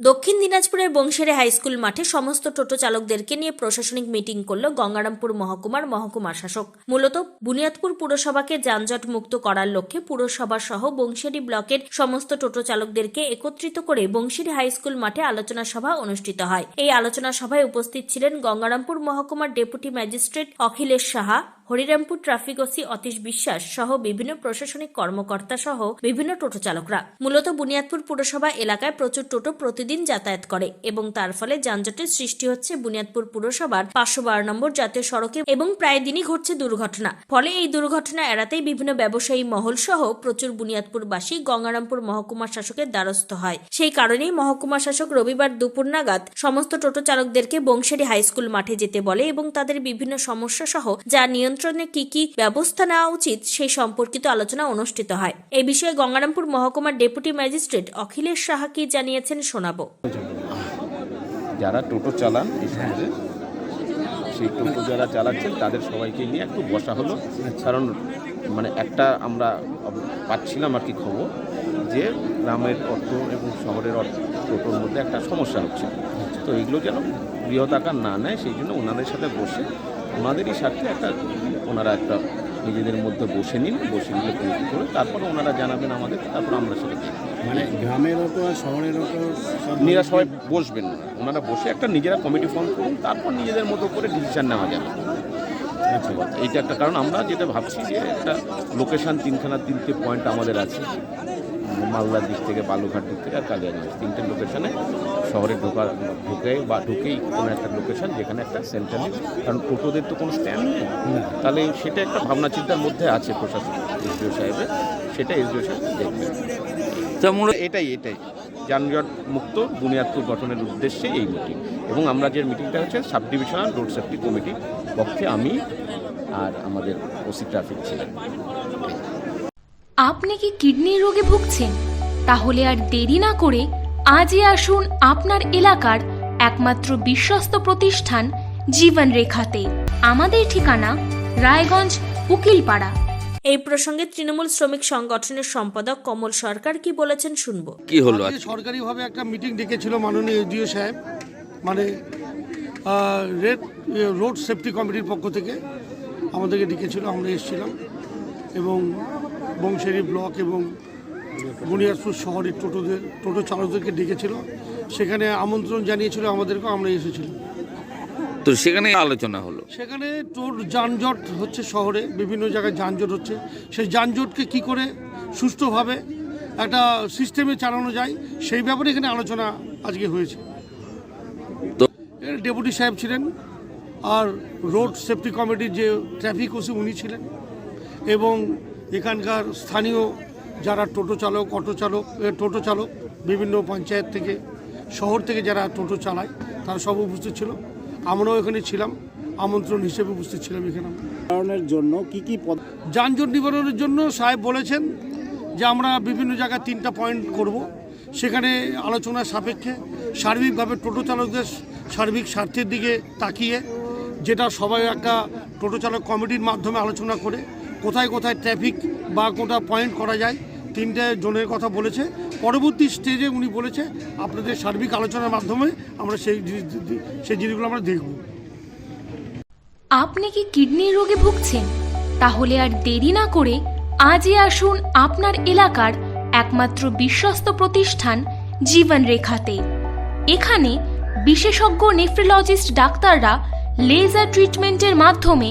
দক্ষিণ দিনাজপুরের বংশেরে হাইস্কুল মাঠে সমস্ত টোটো চালকদেরকে নিয়ে প্রশাসনিক মিটিং করল গঙ্গারামপুর মহকুমার মহকুমা শাসক। মূলত বুনিয়াদপুর পুরসভাকে যানজট মুক্ত করার লক্ষ্যে পুরসভা সহ বংশেরি ব্লকের সমস্ত টোটো চালকদেরকে একত্রিত করে বংশেরি হাইস্কুল মাঠে আলোচনা সভা অনুষ্ঠিত হয়। এই আলোচনা সভায় উপস্থিত ছিলেন গঙ্গারামপুর মহকুমার deputy magistrate Akhilesh Saha Harirampur traffic OC Atish Biswas সহ বিভিন্ন প্রশাসনিক কর্মকর্তা সহ বিভিন্ন টোটো চালকরা। মূলত বুনিয়াদপুর পুরসভা এলাকায় প্রচুর টোটো প্রতিদিন যাতায়াত করে এবং তার ফলে যানজটের সৃষ্টি হচ্ছে বুনিয়াদপুর পুরসভার পাঁচশো বারো নম্বর জাতীয় সড়কে এবং প্রায় দিনই ঘটছে দুর্ঘটনা। ফলে এই দুর্ঘটনা এড়াতেই বিভিন্ন ব্যবসায়ী মহল সহ প্রচুর বুনিয়াদপুরবাসী গঙ্গারামপুর মহকুমা শাসকের দ্বারস্থ হয়। সেই কারণেই মহকুমা শাসক রবিবার দুপুর নাগাদ সমস্ত টোটো চালকদেরকে বংশেরি হাইস্কুল মাঠে যেতে বলে এবং তাদের বিভিন্ন সমস্যা সহ যা নিয়ন্ত্রণে কি কি ব্যবস্থা নেওয়া উচিত সেই সম্পর্কিত আলোচনা অনুষ্ঠিত হয়। এই বিষয়ে গঙ্গারামপুর মহকুমার ডেপুটি ম্যাজিস্ট্রেট অখিলেশ সাহা কি জানিয়েছেন শোনাবো। যারা টোটো চালান সেই টোটো যারা চালাচ্ছেন, তাদের সবাইকে নিয়ে একটু বসা হলো। কারণ মানে একটা আমরা পাচ্ছিলাম আর কি খবর যে গ্রামের অর্থ এবং শহরের অর্থ টোটোর মধ্যে একটা সমস্যা হচ্ছে। তো এইগুলো যেন বৃহৎ আকার না নেয়, সেই জন্য ওনাদের সাথে বসে ওনাদেরই স্বার্থে একটা ওনারা একটা নিজেদের মধ্যে বসে নিন বসে নিলে কমিটি করে তারপর ওনারা জানাবেন আমাদের তারপর আমরা সেটা দেখব। মানে গ্রামের আর শহরের সব নিজেরা সবাই বসবেন না। ওনারা বসে একটা নিজেরা কমিটি ফর্ম করুন তারপর নিজেদের মতো করে ডিসিশন নেওয়া যাবে। আচ্ছা। এইটা একটা কারণ। আমরা যেটা ভাবছি যে একটা লোকেশান তিনখানা তিনটে পয়েন্ট আমাদের আছে। মালদার দিক থেকে বালুঘাট দিক থেকে আর কালিয়াগঞ্জ তিনটে লোকেশনে শহরে ঢোকার ঢুকে বা ঢুকেই কোনো একটা লোকেশন যেখানে একটা সেন্টার নেই। কারণ টোটোদের তো কোনো স্ট্যান্ড নেই। তাহলে সেটা একটা ভাবনা চিন্তার মধ্যে আছে প্রশাসন এসডিও সাহেবের। সেটা এসডিও সাহেব দেখবেন তো মূলত এটাই এটাই। যানজট মুক্ত বুনিয়াদপুর গঠনের উদ্দেশ্যে এই মিটিং এবং আমরা যে মিটিংটা হচ্ছে সাব ডিভিশনাল রোড সেফটি কমিটির পক্ষে আমি আর আমাদের ওসি ট্রাফিক ছিলেন। আপনি কি কিডনির রোগে ভুগছেন? তাহলে আর দেরি না করে আজই আসুন আপনার এলাকার একমাত্র বিশ্বস্ত প্রতিষ্ঠান জীবন রেখাতে। আমাদের ঠিকানা রায়গঞ্জ উকিলপাড়া। এই প্রসঙ্গে তৃণমূল শ্রমিক সংগঠনের সম্পাদক কমল সরকার কি বলেছেন শুনব। কি হলো আজকে সরকারিভাবে একটা মিটিং ডেকেছিল মাননীয় এসডিও সাহেব মানে আহ, রেড রোড সেফটি কমিটির পক্ষ থেকে। আমাদেরকে ডেকেছিল আমরা এসেছিলাম। এবং বংশেরি ব্লক এবং বুনিয়াদপুর শহরের টোটোদের টোটো চালকদেরকে ডেকেছিল। সেখানে আমন্ত্রণ জানিয়েছিল আমাদেরকে আমরা এসেছিলাম। তো সেখানে আলোচনা হলো? সেখানে টোর যানজট হচ্ছে শহরে বিভিন্ন জায়গায় যানজট হচ্ছে। সেই যানজটকে কি করে সুষ্ঠুভাবে একটা সিস্টেমে চালানো যায় সেই ব্যাপারে এখানে আলোচনা আজকে হয়েছে। তো ডেপুটি সাহেব ছিলেন আর রোড সেফটি কমিটির যে ট্রাফিক ওসি উনি ছিলেন এবং এখানকার স্থানীয় যারা টোটো চালক অটো চালক এ, টোটো চালক বিভিন্ন পঞ্চায়েত থেকে শহর থেকে যারা টোটো চালায় তারা সব উপস্থিত ছিল আমরাও এখানে ছিলাম আমন্ত্রণ হিসেবে উপস্থিত ছিলাম এখানে। কারণের জন্য কি কি পদ যানজট নিবারণের জন্য সাহেব বলেছেন যে আমরা বিভিন্ন জায়গায় তিনটা পয়েন্ট করব সেখানে আলোচনার সাপেক্ষে সার্বিকভাবে টোটো চালকদের সার্বিক স্বার্থের দিকে তাকিয়ে যেটা সবাই একটা টোটো চালক কমিটির মাধ্যমে আলোচনা করে কোথায় কোথায় ট্রাফিক বা কোথায় পয়েন্ট করা যায়, তিনটে জনের কথা বলেছে। পরবর্তী স্টেজে উনি বলেছে, আপনাদের সার্বিক আলোচনার মাধ্যমে আমরা সেই সেই জিনিসগুলো আমরা দেখব। আপনি কি কিডনির রোগে ভুগছেন? তাহলে আর দেরি না করে আজই আসুন আপনার এলাকার একমাত্র বিশ্বস্ত প্রতিষ্ঠান জীবন রেখাতে এখানে বিশেষজ্ঞ নেফ্রোলজিস্ট ডাক্তাররা লেজার ট্রিটমেন্টের মাধ্যমে